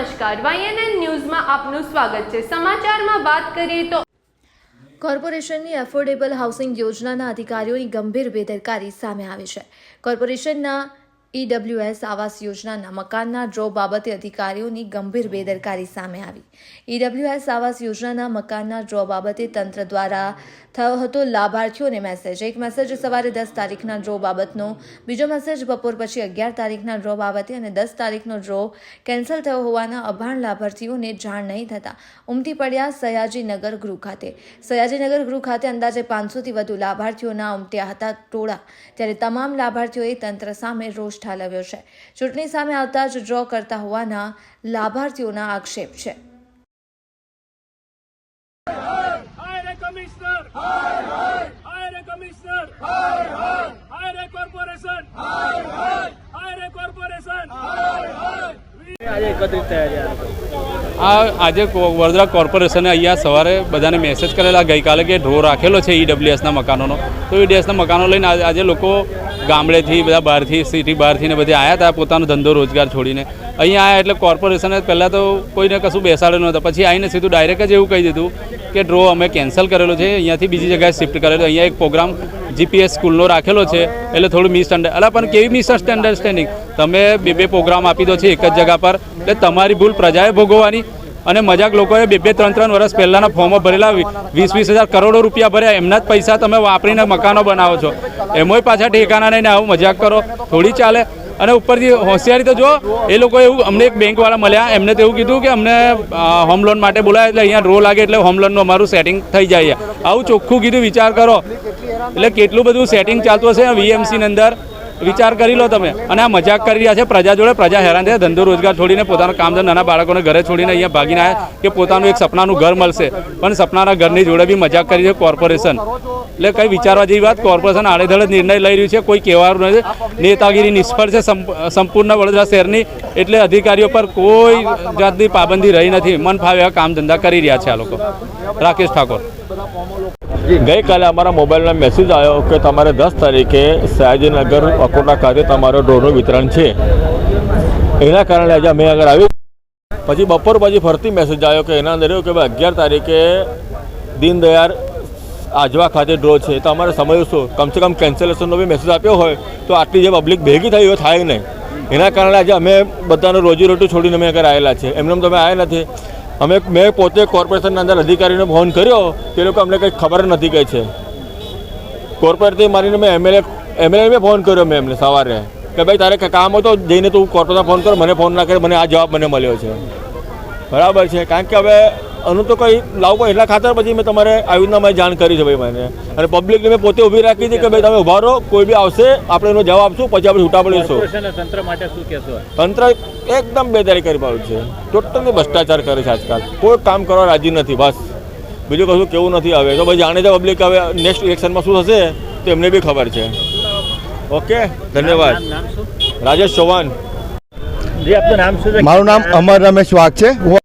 નમસ્કાર. વાયએનએન ન્યૂઝમાં આપનું સ્વાગત છે. સમાચારમાં વાત કરીએ તો કોર્પોરેશનની એફોર્ડેબલ હાઉસિંગ યોજનાના અધિકારીઓની ગંભીર બેદરકારી સામે આવી છે. કોર્પોરેશનના ઈડબ્લ્યુએસ આવાસ યોજનાના મકાનના ડ્રો બાબતે અધિકારીઓની ગંભીર બેદરકારી સામે આવી. ઈડબ્લ્યુએસ આવાસ યોજનાના મકાનના ડ્રો બાબતે તંત્ર દ્વારા થયો હતો લાભાર્થીઓને મેસેજ. એક મેસેજ સવારે દસ તારીખના ડ્રો બાબતનો, બીજો મેસેજ બપોર પછી અગિયાર તારીખના ડ્રો બાબતે અને દસ તારીખનો ડ્રો કેન્સલ થયો હોવાના અભાણ લાભાર્થીઓને જાણ નહીં થતા ઉમટી પડ્યા સયાજીનગર ગૃહ ખાતે. સયાજીનગર ગૃહ ખાતે અંદાજે પાંચસોથી વધુ લાભાર્થીઓના ઉમટ્યા હતા ટોળા. ત્યારે તમામ લાભાર્થીઓએ તંત્ર સામે રોષ ઠાલવ્યો છે ચૂંટણી સામે આવતા જ ડ્રો કરતા હોવાના લાભાર્થીઓના આક્ષેપ છે! આજે એકત્રિત થયા છે આ આજે વડોદરા કોર્પોરેશને અહીંયા સવારે બધાને મેસેજ કરેલા ગઈકાલે કે ઢોર રાખેલો છે ઈડબ્લ્યુએસના મકાનોનો. તો ઈડબ્લ્યુએસના મકાનો લઈને આજે લોકો ગામડેથી બધા બહારથી, સિટી બહારથી ને બધે આવ્યા હતા પોતાનો ધંધો રોજગાર છોડીને. અહીંયા આવ્યા એટલે કોર્પોરેશને પહેલાં તો કોઈને કશું બેસાડ્યું નહોતા. પછી આવીને સીધું ડાયરેક્ટ જ એવું કહી દીધું કે ડ્રો અમે કેન્સલ કરેલો છે. અહીંયાથી બીજી જગ્યાએ શિફ્ટ કરેલો. અહીંયા એક પ્રોગ્રામ જીપીએસ સ્કૂલનો રાખેલો છે. એટલે થોડું મિસઅન્ડર, અલા, પણ કેવી મિસઅન્ડરસ્ટેન્ડિંગ? તમે બે બે પ્રોગ્રામ આપી દો છો એક જ જગ્યા પર. એટલે તમારી ભૂલ પ્રજાએ ભોગવવાની અને મજાક લોકોએ બે બે ત્રણ ત્રણ વર્ષ પહેલાંના ફોર્મો ભરેલા વીસ વીસ હજાર કરોડો રૂપિયા ભર્યા. એમના જ પૈસા તમે વાપરીને મકાનો બનાવો છો. એમાંય પાછા ઠેકાના નહીં ને આવું મજાક કરો. થોડી ચાલે. અને ઉપરથી હોશિયારી તો જો એ લોકો એવું, અમને એક બેંકવાળા મળ્યા, એમને તો એવું કીધું કે અમને હોમ લોન માટે બોલાય એટલે અહીંયા રો લાગે એટલે હોમ લોનનું અમારું સેટિંગ થઈ જાય. આવું ચોખ્ખું કીધું, વિચાર કરો. એટલે કેટલું બધું સેટિંગ ચાલતું હશે વીએમસીની અંદર. વિચાર કરી લો તમે. અને આ મજાક કરી રહ્યા છે. પ્રજા જોડે પ્રજા હેરાન છે ધંધો રોજગાર છોડીને પોતાનું કામ નાના બાળકોને ઘરે છોડીને અહીંયા ભાગીને આવ્યા કે પોતાનું એક સપનાનું ઘર મળશે. પણ સપનાના ઘરની જોડે બી મજાક કરી છે કોર્પોરેશન. એટલે કંઈ વિચારવા જેવી વાત કોર્પોરેશન આડેધડ જ નિર્ણય લઈ રહ્યું છે. કોઈ કહેવાનું નથી. નેતાગીરી નિષ્ફળ છે સંપૂર્ણ વડોદરા શહેરની. એટલે અધિકારીઓ પર કોઈ જાતની પાબંદી રહી નથી. મન ફાવે કામ ધંધા કરી રહ્યા છે આ લોકો. રાકેશ ઠાકોર. ગઈકાલે અમારા મોબાઈલનો મેસેજ આવ્યો કે તમારે દસ તારીખે સયાજીનગર અકોટા ખાતે તમારો ડ્રોનું વિતરણ છે. એના કારણે આજે અમે આગળ આવ્યું પછી બપોર પછી ફરતી મેસેજ આવ્યો કે એના અંદર કે ભાઈ અગિયાર તારીખે દીનદયાળ આજવા ખાતે ડ્રો છે. તો અમારે સમજવું શું? કમસે કમ કેન્સલેશનનો બી મેસેજ આપ્યો હોય તો આટલી જે પબ્લિક ભેગી થઈ હોય, થાય નહીં. એના કારણે આજે અમે બધાનું રોજીરોટી છોડીને અમે આગળ આવેલા છે. એમને એમ તમે આવ્યા નથી. અમે મેં પોતે કોર્પોરેશનના અંદર અધિકારીને ફોન કર્યો, તે લોકો અમને કંઈ ખબર નથી કહે છે. કોર્પોરેટથી મારીને મેં એમએલએ એમએલએ મેં ફોન કર્યો મેં એમને સવારે, કે ભાઈ તારે કામ હતો જઈને તું કોર્પોરેશન ફોન કર, મને ફોન ના કરે, મને આ જવાબ મને મળ્યો છે. બરાબર છે, કારણ કે હવે આનું તો કંઈ લાવવું એટલા ખાતર પછી મેં તમારે આવી રીતના મેં જાણ કરી છે ભાઈ મને અને પબ્લિકને મેં પોતે ઊભી રાખી હતી કે ભાઈ તમે ઊભા રહો કોઈ બી આવશે આપણે એનો જવાબ આપશું પછી આપણે છૂટા પડીશું. તંત્ર માટે શું કહેશો? તંત્ર એકદમ બેદારી કરી પાડ્યું છે. ટોટલી ભ્રષ્ટાચાર કરે છે આજકાલ. કોઈ કામ કરવા રાજી નથી બસ. બીજું કશું કેવું નથી હવે. તો ભાઈ જાણે છે પબ્લિક હવે નેક્સ્ટ ઇલેક્શનમાં શું થશે તો એમને બી ખબર છે. ઓકે? ધન્યવાદ. રાજેશ ચૌહાણ. જી આપનું નામ છે? મારું નામ અમર રમેશ વાઘ છે. હું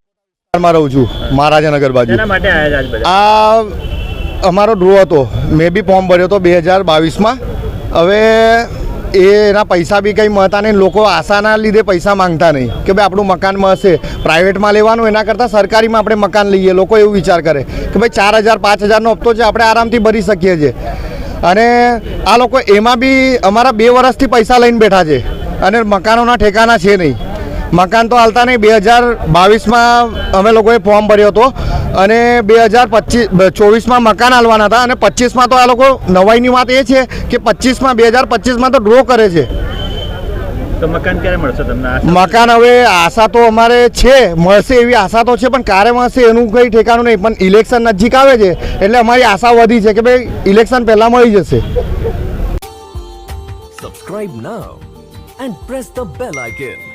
વિસ્તારમાં રહું છું મહારાજાનગર બાજુ. આ અમારો ડ્રો હતો. મેં બી ફોર્મ ભર્યો હતો બે હજાર બાવીસમાં. હવે એના પૈસા બી કંઈ મળતા નહીં. લોકો આશાના લીધે પૈસા માંગતા નહીં કે ભાઈ આપણું મકાન મળશે. પ્રાઇવેટમાં લેવાનું એના કરતાં સરકારીમાં આપણે મકાન લઈએ. લોકો એવું વિચાર કરે કે ભાઈ ચાર હજાર પાંચ હજારનો હપ્તો છે આપણે આરામથી ભરી શકીએ છીએ. અને આ લોકો એમાં બી અમારા બે વર્ષથી પૈસા લઈને બેઠા છે. અને મકાનોના ઠેકાના છે નહીં. મકાન તો હાલતા નહીં. બે હજાર બાવીસમાં અમે લોકોએ ફોર્મ ભર્યો હતો અને બે હજાર પચીસ ચોવીસમાં મકાન હાલવાના હતા અને પચીસમાં તો આ લોકો નવાઈની વાત એ છે કે પચીસમાં બે હજાર પચીસમાં તો ડ્રો કરે છે. મકાન ક્યારે મળશે તમને? મકાન હવે આશા તો અમારે છે મળશે એવી આશા તો છે પણ ક્યારે મળશે એનું કંઈ ઠેકાણું નહીં. પણ ઇલેક્શન નજીક આવે છે એટલે અમારી આશા વધી છે કે ભાઈ ઇલેક્શન પહેલાં મળી જશે. Subscribe now and press the bell icon.